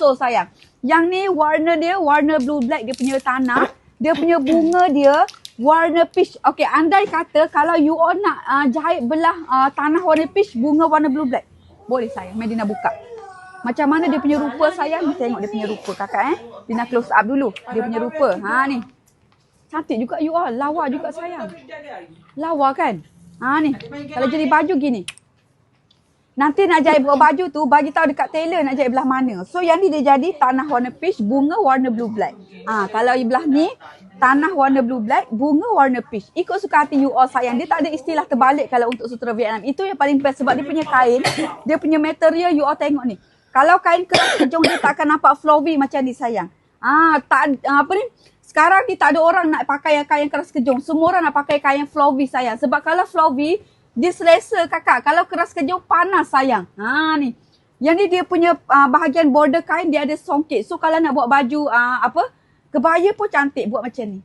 So sayang. Yang ni warna dia warna blue black dia punya tanah. Dia punya bunga dia warna peach. Okay, andai kata kalau you all nak uh, jahit belah uh, tanah warna peach, bunga warna blue black. Boleh sayang, Medina buka. Macam mana dia punya rupa sayang? Ni tengok dia punya rupa kakak eh. Dina close up dulu. Dia punya rupa. Ha ni. Cantik juga you all. Lawa juga sayang. Lawa kan? Ha ni. Kalau jadi baju gini. Nanti nak jahit buat baju tu, bagi tahu dekat tailor nak jahit belah mana. So yang ni dia jadi tanah warna peach, bunga warna blue black. Ah, ha, kalau belah ni tanah warna blue black, bunga warna peach. Ikut suka hati you all sayang. Dia tak ada istilah terbalik kalau untuk sutera Vietnam. Itu yang paling best sebab dia punya kain, dia punya material you all tengok ni. Kalau kain keras kejong dia tak akan nampak flowy macam ni sayang. Ah, tak apa ni? Sekarang ni tak ada orang nak pakai yang kain keras kejong. Semua orang nak pakai kain flowy sayang. Sebab kalau flowy, dia selesa kakak. Kalau keras kejauh panas sayang. Ha ni. Yang ni dia punya uh, bahagian border kain dia ada songket. So kalau nak buat baju uh, apa? Kebaya pun cantik buat macam ni.